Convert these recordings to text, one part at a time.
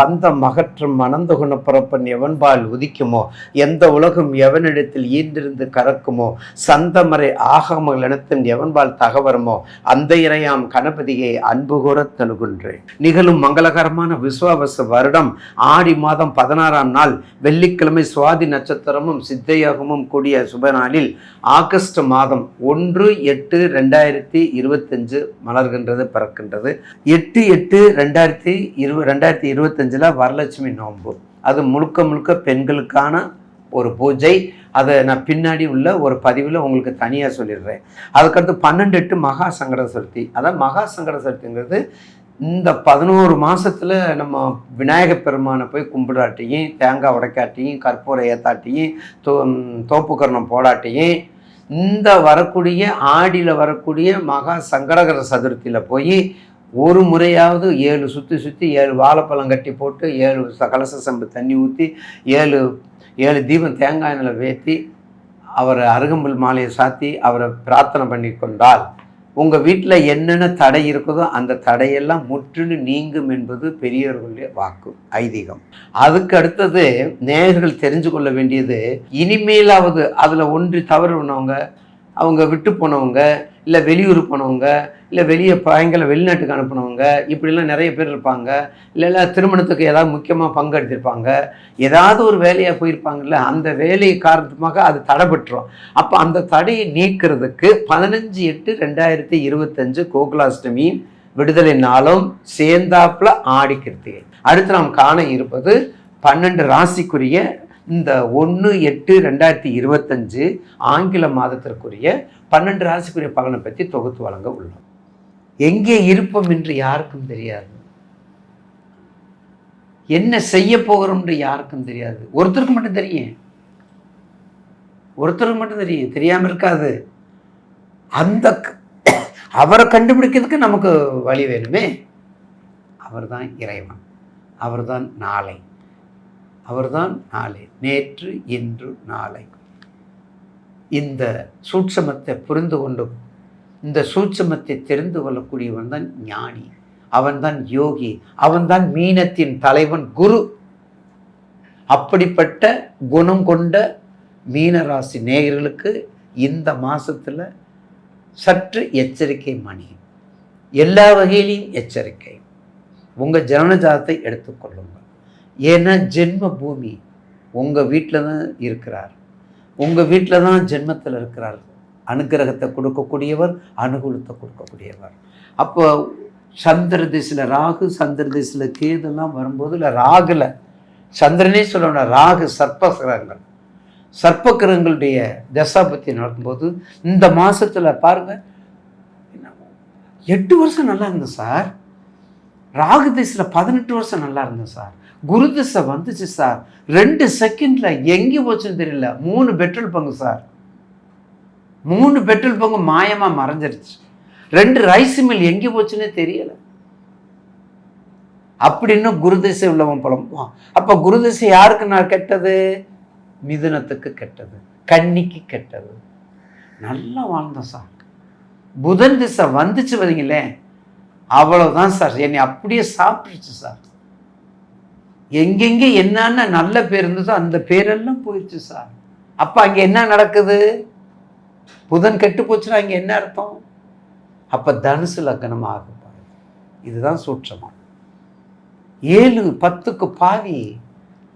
பந்தம் அகற்றும் மணந்த குணப்பிறப்பன் எவன்பால் உதிக்குமோ? எந்த உலகம் எவனிடத்தில் ஈண்டிருந்து கறக்குமோ? சந்தமறை ஆகமங்கள் இனத்தின் எவன்பால் தகவரமோ? அந்த இறையாம் கணபதியை அன்பு கூற தழுகின்றேன். நிகழும் மங்களகரமான விஸ்வாவச வருடம் ஆடி மாதம் பதினாறாம் நாள் வெள்ளிக்கிழமை சுவாதி நட்சத்திரமும் சித்தையோகமும் கூடிய சுப நாளில் ஆகஸ்ட் மாதம் ஒன்று எட்டு ரெண்டாயிரத்தி இருபத்தஞ்சு மலர்கின்றது பிறக்கின்றது. எட்டு எட்டு ரெண்டாயிரத்தி இரு ரெண்டாயிரத்தி இருபத்தஞ்சில் வரலட்சுமி நோன்பு. அது முழுக்க முழுக்க பெண்களுக்கான ஒரு பூஜை. அதை நான் பின்னாடி உள்ள ஒரு பதிவில் உங்களுக்கு தனியாக சொல்லிடுறேன். அதுக்கடுத்து பன்னெண்டு எட்டு மகா சங்கட சதுர்த்தி. அதான் மகா சங்கட சதுர்த்திங்கிறது இந்த பதினோரு மாதத்தில் நம்ம விநாயக பெருமானை போய் கும்பிடாட்டியும் தேங்காய் உடைக்காட்டியும் கற்பூர ஏத்தாட்டியும் தோ தோப்புக்கரணம் போடாட்டியும் இந்த வரக்கூடிய ஆடியில் வரக்கூடிய மகா சங்கடகர சதுர்த்தியில் போய் ஒரு முறையாவது ஏழு சுற்றி சுற்றி ஏழு வாழைப்பழம் கட்டி போட்டு ஏழு கலச சம்பு தண்ணி ஊற்றி ஏழு ஏழு தீபம் தேங்காய் நிலை வேத்தி அவரை அருகம்புல் மாலையை சாத்தி அவரை பிரார்த்தனை பண்ணி கொண்டால் உங்கள் வீட்டில் என்னென்ன தடை இருக்குதோ அந்த தடையெல்லாம் முற்றிலும் நீங்கும் என்பது பெரியவர்களுடைய வாக்கு ஐதீகம். அதுக்கு அடுத்தது நேயர்கள் தெரிஞ்சு கொள்ள வேண்டியது இனிமேலாவது அதில் ஒன்றி தவறு பண்ணவங்க அவங்க விட்டு போனவங்க இல்லை வெளியூர் போனவங்க இல்லை வெளியே பயங்கரம் வெளிநாட்டுக்கு அனுப்புனவங்க இப்படிலாம் நிறைய பேர் இருப்பாங்க. இல்லைல்ல திருமணத்துக்கு ஏதாவது முக்கியமாக பங்கெடுத்திருப்பாங்க. ஏதாவது ஒரு வேலையாக போயிருப்பாங்கல்ல அந்த வேலை காரணமாக அது தடைபட்டுரும். அப்போ அந்த தடையை நீக்கிறதுக்கு பதினஞ்சு எட்டு ரெண்டாயிரத்தி இருபத்தஞ்சு கோகுலாஷ்டமி விடுதலை நாளும் சேர்ந்தாப்புல ஆடி கிருத்திகை அடுத்து நாம் காண இருப்பது பன்னெண்டு ராசிக்குரிய இந்த ஒன்று எட்டு ரெண்டாயிரத்தி இருபத்தஞ்சு ஆங்கில மாதத்திற்குரிய பன்னெண்டு ராசிக்குரிய பலனை பற்றி தொகுத்து வழங்க உள்ளோம். எங்கே இருப்போம் என்று யாருக்கும் தெரியாது. என்ன செய்ய போகிறோம் என்று யாருக்கும் தெரியாது. ஒருத்தருக்கு மட்டும் தெரியும். ஒருத்தருக்கு மட்டும் தெரியும். தெரியாமல் இருக்காது. அந்த அவரை கண்டுபிடிக்கிறதுக்கு நமக்கு வழி வேணுமே. அவர் தான் இறைவன். அவர்தான் நாளை. அவர்தான் நாளை நேற்று இன்று நாளை. இந்த சூட்சமத்தை புரிந்து கொண்டும் இந்த சூட்சமத்தை தெரிந்து கொள்ளக்கூடியவன் தான் ஞானி. அவன்தான் யோகி. அவன்தான் மீனத்தின் தலைவன் குரு. அப்படிப்பட்ட குணம் கொண்ட மீனராசி நேயர்களுக்கு இந்த மாதத்தில் சற்று எச்சரிக்கை மணி. எல்லா வகையிலையும் எச்சரிக்கை. உங்கள் ஜனனஜாதத்தை எடுத்துக்கொள்ளுங்கள். ஏன்னா ஜென்ம பூமி உங்கள் வீட்டில் தான் இருக்கிறார். உங்கள் வீட்டில் தான் ஜென்மத்தில் இருக்கிறார். அனுக்கிரகத்தை கொடுக்கக்கூடியவர் அனுகூலத்தை கொடுக்கக்கூடியவர். அப்போ சந்திர திசையில் ராகு சந்திர திசையில் கேதுலாம் வரும்போது இல்லை ராகுல சந்திரனே சொல்லணும் ராகு சர்ப்பகிரகங்கள் சர்ப்பகிரகங்களுடைய தசாபத்தி நடக்கும்போது இந்த மாதத்தில் பாருங்கள் எட்டு வருஷம் நல்லா இருந்தேன் சார். ராகு திசையில் பதினெட்டு வருஷம் நல்லா இருந்தேன் சார். குரு திசை வந்துச்சு சார். ரெண்டு செகண்ட்ல எங்கே போச்சுன்னு தெரியல. மூணு பெட்ரோல் பங்கு சார். மூணு பெட்ரோல் பங்கு மாயமாக மறைஞ்சிருச்சு. ரெண்டு ரைஸ் மில் எங்கே போச்சுன்னே தெரியல. அப்படின்னு குருதிசை உள்ளவன் புலம்புவான். அப்போ குருதிசை யாருக்கு நான் கெட்டது? மிதுனத்துக்கு கெட்டது. கன்னிக்கு கெட்டது. நல்லா வாழ்ந்தோம் சார். புதன் திசை வந்துச்சு வரீங்களே அவ்வளோதான் சார். என்னை அப்படியே சாப்பிடுச்சு சார். எங்கெங்கே என்னென்ன நல்ல பேர் இருந்ததோ அந்த பேரெல்லாம் போயிடுச்சு சார். அப்போ அங்கே என்ன நடக்குது? புதன் கெட்டு போச்சுன்னா அங்கே என்ன அர்த்தம்? அப்போ தனுசு லக்னம் ஆகப்பாரு இதுதான் சூற்றமா ஏழு பத்துக்கு பாவி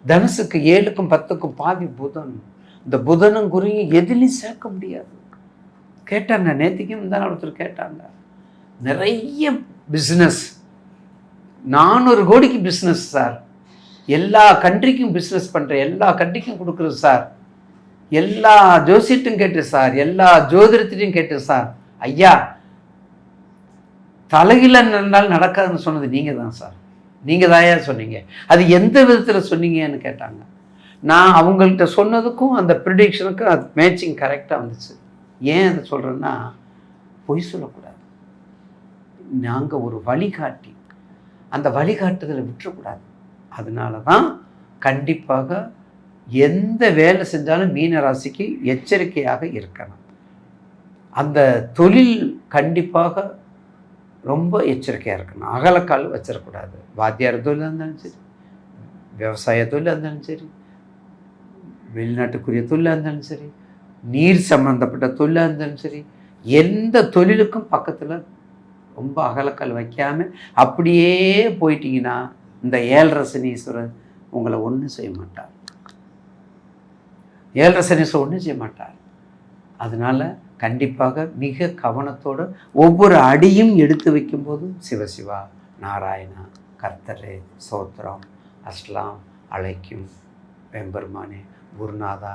தனுசுக்கு ஏழுக்கும் பத்துக்கும் பாவி புதன். இந்த புதனும் குருயும் எதுலையும் சேர்க்க முடியாது. கேட்டாங்க. நேத்திக்கும் தான் ஒருத்தர் கேட்டாங்க. நிறைய பிஸ்னஸ் நானூறு கோடிக்கு பிஸ்னஸ் சார். எல்லா கண்ட்ரிக்கும் பிஸ்னஸ் பண்ணுற எல்லா கண்ட்ரிக்கும் கொடுக்குறது சார் எல்லா ஜோசியத்தையும் கேட்டு சார் எல்லா ஜோதிடத்திட்டையும் கேட்டு சார் ஐயா தலையில் நடந்தால் நடக்காதுன்னு சொன்னது நீங்கள் தான் சார் நீங்கள் தாயா சொன்னீங்க? அது எந்த விதத்தில் சொன்னீங்கன்னு கேட்டாங்க. நான் அவங்கள்ட்ட சொன்னதுக்கும் அந்த ப்ரிடிக்ஷனுக்கும் அது மேட்சிங் கரெக்டாக வந்துச்சு. ஏன் அதை சொல்கிறேன்னா பொய் சொல்லக்கூடாது. நாங்கள் ஒரு வழிகாட்டி. அந்த வழிகாட்டுதலை விட்டுறக்கூடாது. அதனால தான் கண்டிப்பாக எந்த வேலை செஞ்சாலும் மீன ராசிக்கு எச்சரிக்கையாக இருக்கணும். அந்த தொழில் கண்டிப்பாக ரொம்ப எச்சரிக்கையாக இருக்கணும். அகலக்கால் வச்சிடக்கூடாது வாத்தியார் தொழிலாக இருந்தாலும் சரி விவசாய தொழிலாக இருந்தாலும் சரி வெளிநாட்டுக்குரிய தொழிலாக இருந்தாலும் சரி நீர் சம்மந்தப்பட்ட தொழிலாக இருந்தாலும் சரி எந்த தொழிலுக்கும் பக்கத்தில் ரொம்ப அகலக்கால் வைக்காமல் அப்படியே போயிட்டீங்கன்னா இந்த ஏழரை சனீஸ்வரர் உங்களை ஒன்றும் செய்ய மாட்டார். ஏழரை சனீஸ்வரர் ஒன்றும் செய்ய மாட்டார். அதனால கண்டிப்பாக மிக கவனத்தோடு ஒவ்வொரு அடியும் எடுத்து வைக்கும்போது சிவசிவா நாராயணா கர்த்தரே சோத்ரம் அஸ்லாம் அழைக்கும் வெம்பெருமானே குருநாதா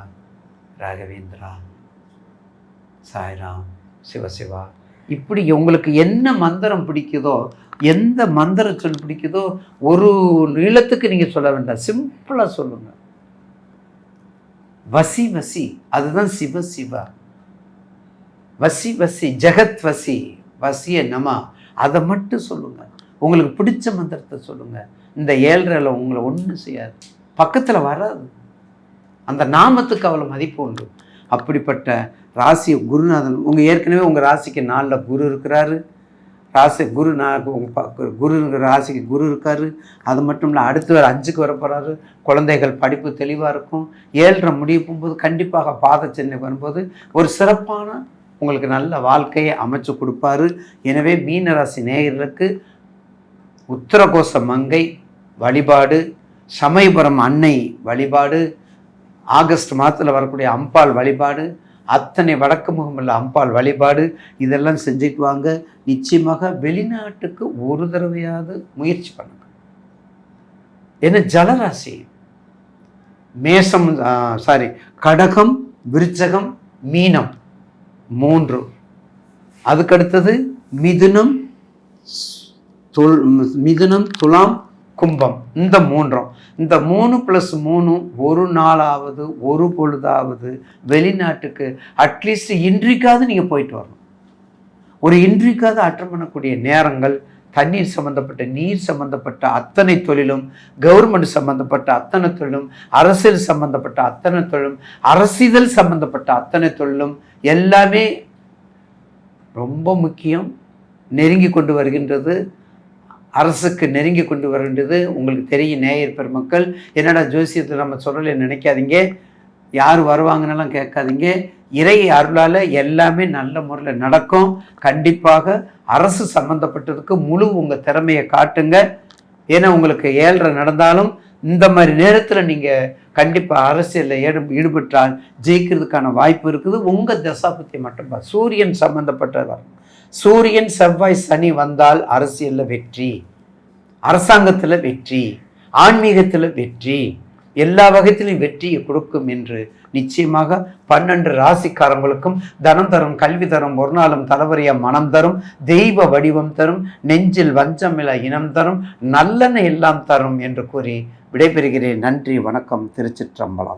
ராகவேந்திரா சாய்ராம் சிவசிவா. இப்படி உங்களுக்கு என்ன மந்திரம் பிடிக்குதோ எந்த மந்திர சொல் பிடிக்குதோ ஒரு நீளத்துக்கு நீங்கள் சொல்ல வேண்டாம். சிம்பிளாக சொல்லுங்கள் வசி வசி. அதுதான் சிவ சிவா. வசி வசி. ஜெகத் வசி. வசிய நமா. அதை மட்டும் சொல்லுங்க. உங்களுக்கு பிடிச்ச மந்திரத்தை சொல்லுங்க. இந்த ஏழ்ரையில் உங்களை ஒன்றும் செய்யாது. பக்கத்தில் வராது. அந்த நாமத்துக்கு அவ்வளோ மதிப்பு உண்டு. அப்படிப்பட்ட ராசி குருநாதன் உங்கள் ஏற்கனவே உங்கள் ராசிக்கு நாளில் குரு இருக்கிறாரு. ராசி குரு நான் உங்க குரு ராசிக்கு குரு இருக்காரு. அது மட்டும் இல்லை அடுத்து வர அஞ்சுக்கு வர போகிறாரு குழந்தைகள் படிப்பு தெளிவாக இருக்கும். ஏழரை முடிய போகும்போது கண்டிப்பாக பாத சென்னை வரும்போது ஒரு சிறப்பான உங்களுக்கு நல்ல வாழ்க்கையை அமைச்சு கொடுப்பாரு. எனவே மீனராசி நேயர்களுக்கு உத்தரகோச மங்கை வழிபாடு சமயபுரம் அன்னை வழிபாடு ஆகஸ்ட் மாதத்தில் வரக்கூடிய அம்பாள் வழிபாடு அத்தனை வடக்கு முகமுள்ள அம்பாள் வழிபாடு இதெல்லாம் செஞ்சுட்டு வாங்க. நிச்சயமாக வெளிநாட்டுக்கு ஒரு தடவையாவது முயற்சி பண்ணுங்க. ஏன்னா ஜலராசி? மேசம் சாரி கடகம் விருச்சகம் மீனம் மூன்று. அதுக்கடுத்தது மிதுனம் துல் மிதுனம் துலாம் கும்பம் இந்த மூன்றும். இந்த மூணு ப்ளஸ் மூணு ஒரு நாளாவது ஒரு பொழுதாவது வெளிநாட்டுக்கு அட்லீஸ்ட் இன்றைக்காவது நீங்கள் போயிட்டு வரணும். ஒரு இன்றைக்காவது அட்டன் பண்ணக்கூடிய நேரங்கள் தண்ணீர் சம்பந்தப்பட்ட நீர் சம்பந்தப்பட்ட அத்தனை தொழிலும் கவர்மெண்ட் சம்பந்தப்பட்ட அத்தனை தொழிலும் அரசியல் சம்பந்தப்பட்ட அத்தனை தொழிலும் அரசிதழ் சம்பந்தப்பட்ட அத்தனை தொழிலும் எல்லாமே ரொம்ப முக்கியம். நெருங்கி கொண்டு வருகின்றது. அரசுக்கு நெருங்கி கொண்டு வருகின்றது உங்களுக்கு தெரியும் நேயர் பெருமக்கள். என்னடா ஜோசியத்தில் நம்ம சொல்லலை நினைக்காதீங்க. யார் வருவாங்கன்னெல்லாம் கேட்காதீங்க. இறை அருளால் எல்லாமே நல்ல முறையில் நடக்கும். கண்டிப்பாக அரசு சம்மந்தப்பட்டதுக்கு முழு உங்கள் திறமையை காட்டுங்க. ஏன்னா உங்களுக்கு ஏழ்ரை நடந்தாலும் இந்த மாதிரி நேரத்தில் நீங்கள் கண்டிப்பாக அரசியலில் ஈடு ஈடுபட்டால் ஜெயிக்கிறதுக்கான வாய்ப்பு இருக்குது. உங்கள் தசாபத்தி மட்டும் சூரியன் சம்மந்தப்பட்டதாக சூரியன் செவ்வாய் சனி வந்தால் அரசியலில் வெற்றி. அரசாங்கத்தில் வெற்றி. ஆன்மீகத்தில் வெற்றி. எல்லா வகைத்திலும் வெற்றியை கொடுக்கும் என்று நிச்சயமாக பன்னெண்டு ராசிக்காரங்களுக்கும் தனம் தரும் கல்வி தரும் ஒரு நாளும் தலைவரிய மனம் தரும் தெய்வ வடிவம் தரும் நெஞ்சில் வஞ்சமில இனம் தரும் நல்லெண்ண எல்லாம் தரும் என்று கூறி விடைபெறுகிறேன். நன்றி வணக்கம் திருச்சிற்றம்பலம்.